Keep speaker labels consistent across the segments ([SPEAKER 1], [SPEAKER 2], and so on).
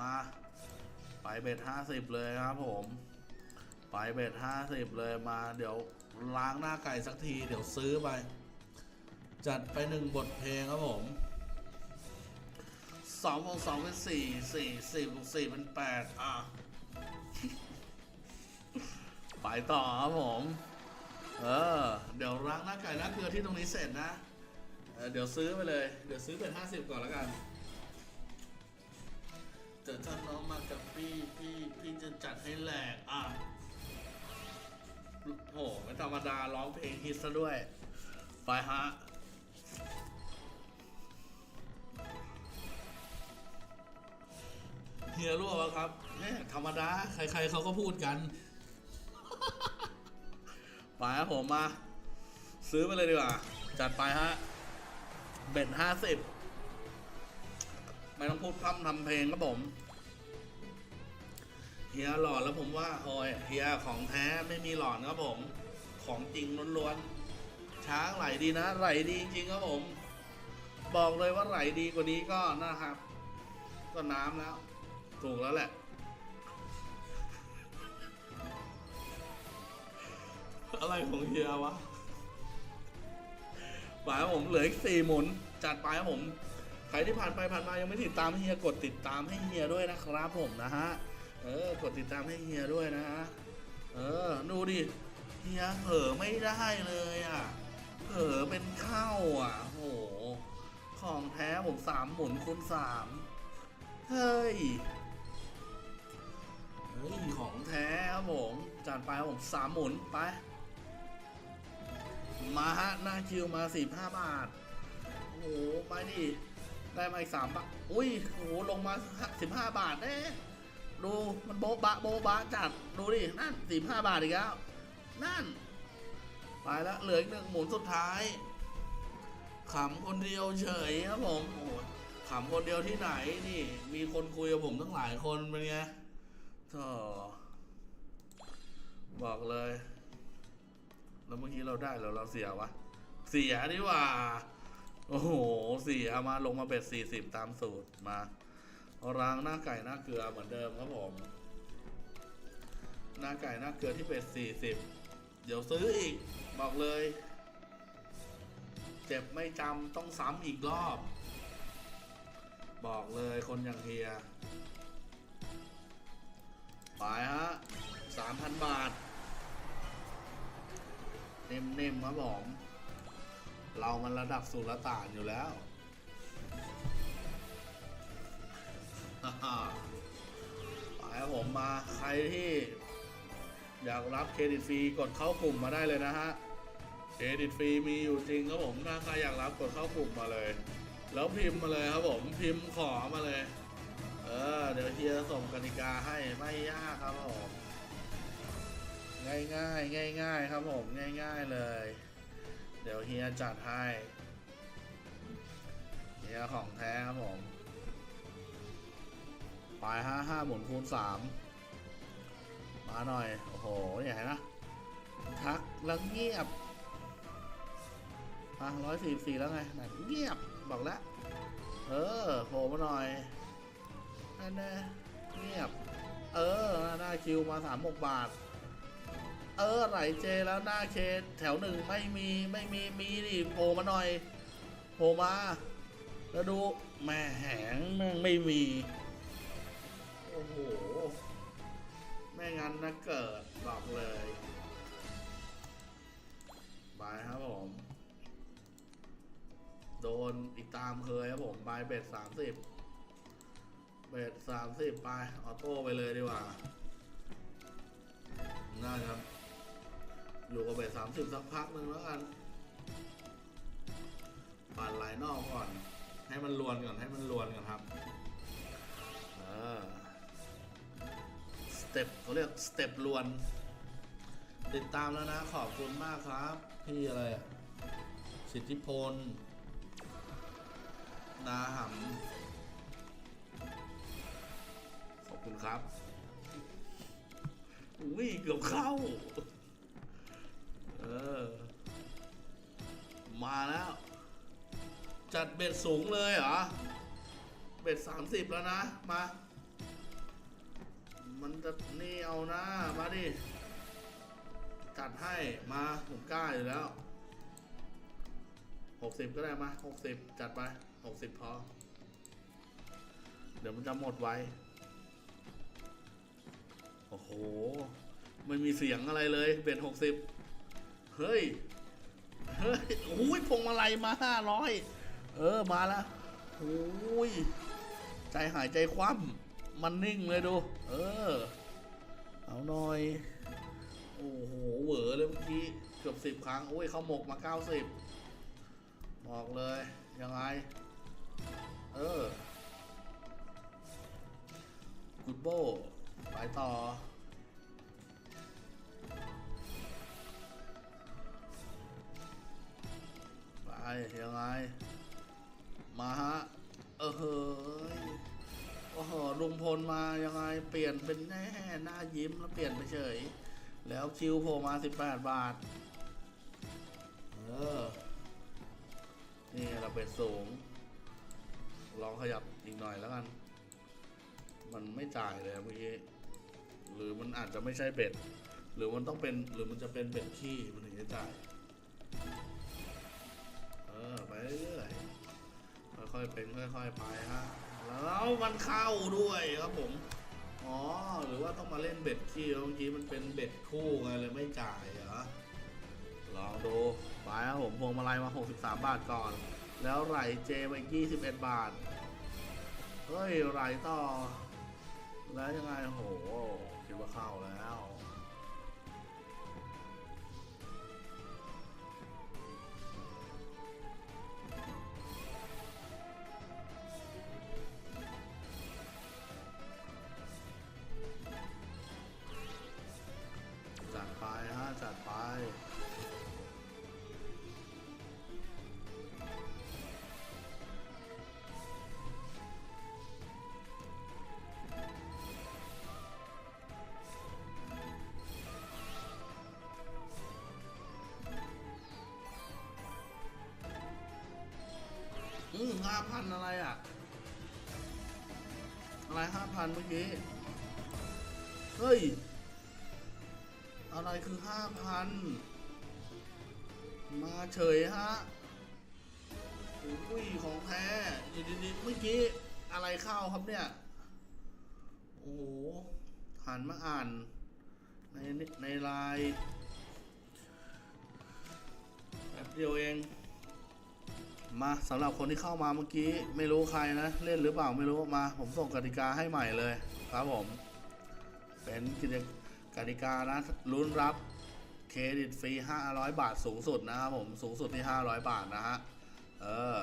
[SPEAKER 1] มา ไปเบ็ดห้าสิบเลยครับผม ไปเบ็ดห้าสิบเลยมา เดี๋ยวล้างหน้าไก่สักที เดี๋ยวซื้อไป จัดไปหนึ่งบทเพลงครับผมสองบวกสองเป็นสี่สี่สี่บวกสี่เป็นแปดอะ ไปต่อครับผม เออ เดี๋ยวล้างหน้าไก่ล้างเกลือที่ตรงนี้เสร็จนะเเดี๋ยวซื้อไปเลย เดี๋ยวซื้อเป็นห้าสิบก่อนแล้วกัน แต่ถ้าน้องมากับพี่พี่พี่จะจัดให้แหลกอะโอ้โหไม่ธรรมดาร้องเพลงฮิตซะด้วย ไปฮะเฮียรั่ววะครับเนี่ยธรรมดา ใครๆเขาก็พูดกัน ไปครับผมมา ซื้อไปเลยดีกว่า จัดไปฮะ เบ็ดห้าสิบ ไม่ต้องพูดพร่ำทำเพลงครับผม เฮียหลอนแล้วผมว่าโอ้ยเฮียของแท้ไม่มีหลอนครับผม ของจริงล้วนๆ ช้างไหลดีนะ ไหลดีจริงครับผม บอกเลยว่าไหลดีกว่านี้ก็นะครับ ก็น้ำแล้ว ถูกแล้วแหละอะไรของเฮียวะไปครับผมเหลืออีกสี่หมุน จัดไปผม ใครที่ผ่านไปผ่านมายังไม่ติดตามเฮียกดติดตามให้เฮียด้วยนะครับผมนะฮะเออกดติดตามให้เฮียด้วยนะฮะเออดูดิเฮียเผลอไม่ได้เลยอะเผลอเป็นเข้าอะโหของแท้ผมสามหมุนคูณสามเฮ้ยเฮ้ยของแท้ครับผมจัดไปครับผมสามหมุนไปมาฮะหน้าคิวมาสี่ห้าบาทโอ้โหไปดิ ได้มาอีกสามบาทอุ้ยโหลงมาสิบห้าบาทเน่ดูมันโบ๊ะบะโบ๊ะบะจัดดูดินั่นสิบห้าบาทอีกแล้วนั่น ไปแล้วเหลืออีกหนึ่งหมุนสุดท้ายขำคนเดียวเฉยครับผมโอ้ขำคนเดียวที่ไหนนี่ มีคนคุยกับผมตั้งหลายคนเป็นไงท่อบอกเลย แล้วเมื่อกี้เราได้แล้วเราเสียวะ เสียดีกว่า โอ้โหสียมาลงมาเบ็ดสี่สิบตามสูตรมาล้างหน้าไก่หน้าเกลือเหมือนเดิมครับผม หน้าไก่หน้าเกลือที่เบ็ดสี่สิบเดี๋ยวซื้ออีก บอกเลย เจ็บไม่จำต้องซ้ำอีกรอบ บอกเลยคนอย่างเฮียไปฮะสามพันบาท เน่มๆครับผม เรามันระดับสุลต่านอยู่แล้วไปครับผมมาใครที่อยากรับเครดิตฟรีกดเข้ากลุ่มมาได้เลยนะฮะเครดิตฟรีมีอยู่จริงครับผมถ้าใครอยากรับกดเข้ากลุ่มมาเลย แล้วพิมพ์มาเลยครับผมพิมพ์ขอมาเลย เออ เดี๋ยวเฮียส่งกติกาให้ไม่ยากครับผมง่ายง่ายง่ายง่ายครับผมง่ายๆเลย เดี๋ยวเฮียจัดให้เฮียของแท้ครับผมไปห้าห้าหมุนคูณสามมาหน่อย โอ้โหอย่าเห็นนะทักแล้วเงียบอะร้อยสี่สี่แล้วไงนั่นเงียบบอกแล้วเออโผล่มาหน่อยนั่นแน่เงียบ เออหน้าคิวมาสามหกบาท เออไหลเจแล้วหน้าเคแถวหนึ่งไม่มีไม่มีมีดิโผล่มาหน่อยโผล่มาแล้วดูแม่แหงแม่งไม่มี โอ้โห แม่งั้นนะเกิดบอกเลยบายครับผม โดนอีกตามเคยครับผมบายเบ็ดสามสิบเบ็ดสามสิบไปออโต้ไปเลยดีกว่าน่าครับ อยู่กับเบสามสิบสักพักหนึ่งแล้วกันปั่นไหลนอกก่อน ให้มันลวนก่อนให้มันลวนก่อนครับสเต็ปเขาเรียกสเต็ปลวน ติดตามแล้วนะ ขอบคุณมากครับ พี่อะไรสิทธิพล นาหำขอบคุณครับ อุ้ยเกือบเข้า ออมาแล้ว จัดเบ็ดสูงเลยเหรอ เบ็ดสามสิบแล้วนะ มา มันจะนี่เอานะ มาดิ จัดให้มาผมกล้าอยู่แล้วหกสิบก็ได้มาหกสิบจัดไปหกสิบพอ เดี๋ยวมันจะหมดไวโอ้โห ไม่มีเสียงอะไรเลย เบ็ดหกสิบ เฮ้ย เฮ้ยโอ้ยพวงมาลัยมาห้าร้อยเออมาแล้วโอ้ยใจหายใจคว่ำมันนิ่งเลยดู เออ เอาหน่อย โอ้โหเหวอเลยเมื่อกี้ เกือบสิบครั้ง โอ้ยเขาหมกมาเก้าสิบบอกเลย ยังไง เออกุดโบ ไปต่อ ไปยังไง มาฮะ เออเฮ้ยโอ้โหลุงพลมายังไง เปลี่ยนเป็นแน่หน้ายิ้มแล้วเปลี่ยนไปเฉย แล้วคิวโผล่มา 18 บาท เออ นี่เราเป็นสูง ลองขยับอีกหน่อยแล้วกัน มันไม่จ่ายเลยเมื่อกี้ หรือมันอาจจะไม่ใช่เบ็ด หรือมันต้องเป็น หรือมันจะเป็นเบ็ดขี้มันถึงจะจ่าย เป็นค่อยๆไปฮะแล้วมันเข้าด้วยครับผมอ๋อหรือว่าต้องมาเล่นเบ็ดขี้เมื่อกี้มันเป็นเบ็ดคู่ไงเลยไม่จ่ายเหรอลองดูไปครับผมพวงมาลัยมา 63 บาทก่อน แล้วไหลเจไป21 บาทเฮ้ยไหลต่อ แล้วยังไงโหคิดว่าเข้าแล้ว ห้าพันอะไรอะ อะไรห้าพันเมื่อกี้ เฮ้ย อะไรคือห้าพันมาเฉยฮะโอ้ยของแท้อยู่ดีๆเมื่อกี้อะไรเข้าครับเนี่ย โอ้โหหันมาอ่าน ในในไลน์แป๊บเดียวเอง มาสำหรับคนที่เข้ามาเมื่อกี้ไม่รู้ใครนะเล่นหรือเปล่าไม่รู้มา ผมส่งกติกาให้ใหม่เลยครับผม เป็นกิจกติกานะลุ้นรับเครดิตฟรี 500 บาทสูงสุดนะครับผมสูงสุดที่ 500 บาทนะฮะเออ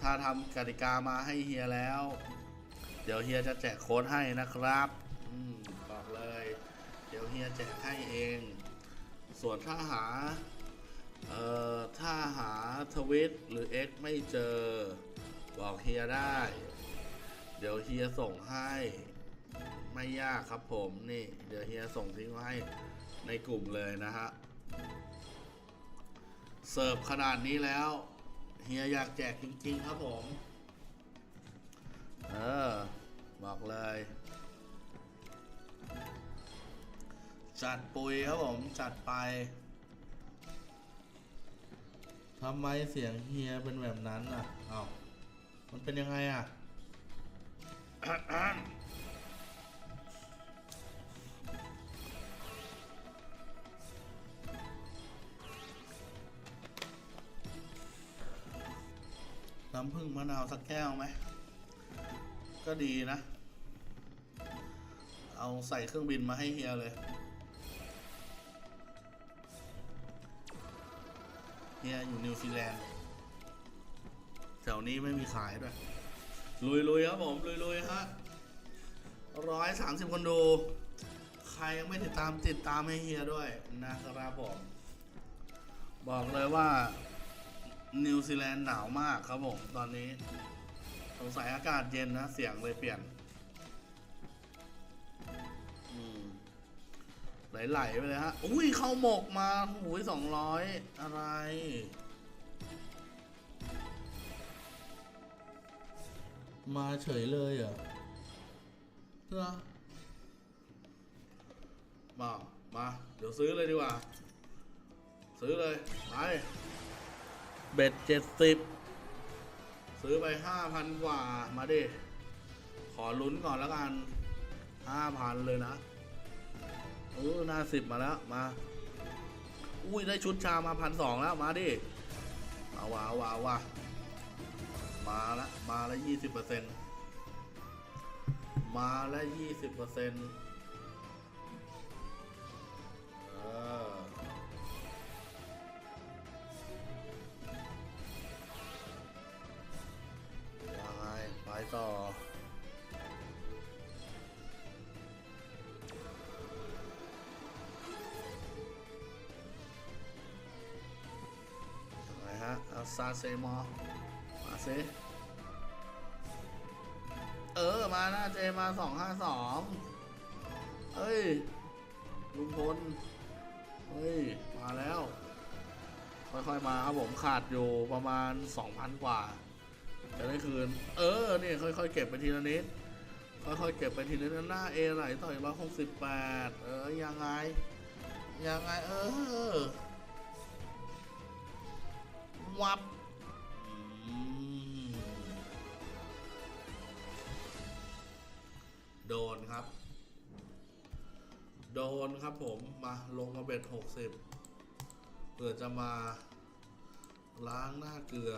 [SPEAKER 1] ถ้าทำกติกามาให้เฮียแล้ว เดี๋ยวเฮียจะแจกโค้ดให้นะครับอืมบอกเลย เดี๋ยวเฮียแจกให้เอง ส่วนถ้าหา เอ่อ ถ้าหาทวิตหรือ X ไม่เจอ บอกเฮียได้ เดี๋ยวเฮียส่งให้ ไม่ยากครับผมนี่ เดี๋ยวเฮียส่งทิ้งไว้ในกลุ่มเลยนะฮะ เสิร์ฟขนาดนี้แล้ว เฮียอยากแจกจริง ๆ ครับผม เออ บอกเลยจัดปุยครับผม จัดไป ทำไมเสียงเฮียเป็นแบบนั้นอะอ้าวมันเป็นยังไงอะน้ำผึ้งมะนาวสักแก้วไหม ก็ดีนะ เอาใส่เครื่องบินมาให้เฮียเลย เฮียอยู่นิวซีแลนด์แถวนี้ไม่มีขายด้วย ลุยๆครับผม ลุยๆฮะร้อยสามสิบคนดู ใครยังไม่ติดตามติดตามให้เฮียด้วยนะครับผม บอกเลยว่า นิวซีแลนด์หนาวมากครับผม ตอนนี้ สงสัยอากาศเย็นนะ เสียงเลยเปลี่ยน ไหลๆไปเลยฮะ อุ้ยเข้าหมกมาหูยสองร้อยอะไร มาเฉยเลยเหรอเหรอมา มา เดี๋ยวซื้อเลยดีกว่า ซื้อเลย ไป เบ็ดเจ็ดสิบ ซื้อไปห้าพันกว่า มาดิ ขอลุ้นก่อนแล้วกันห้าพันเลยนะ เออหน้าสิบมาแล้ว มา อุ้ย ได้ชุดชามาพันสองแล้ว มาดิมาว้าวว้าวว้ามาละ มาละยี่สิบเปอร์เซ็นต์มาละยี่สิบเปอร์เซ็นต์ ซาเซมอมาซิเออ มาหน้าเจมาสองห้าสองเอ้ย ลุงพล เฮ้ย มาแล้ว ค่อยๆมาครับผมขาดอยู่ประมาณ2,000กว่า จะได้คืน เออ นี่ค่อยๆเก็บไปทีละนิด ค่อยๆเก็บไปทีละนิดหน้าเอไหลต่อยร้อยหกสิบแปดเออ ยังไง ยังไง เออ วับโดนครับ โดนครับผมมาลงมาเบ็ดหกสิบเผื่อจะมาล้างหน้าเกลือ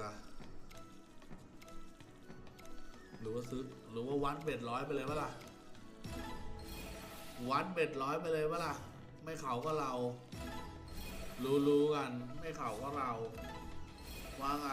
[SPEAKER 1] หรือว่าซื้อหรือว่าวัดเบ็ดร้อยไปเลยปะล่ะวัดเบ็ดร้อยไปเลยปะล่ะไม่เขาก็เรา รู้ๆกัน ไม่เขาก็เรา ว่าไง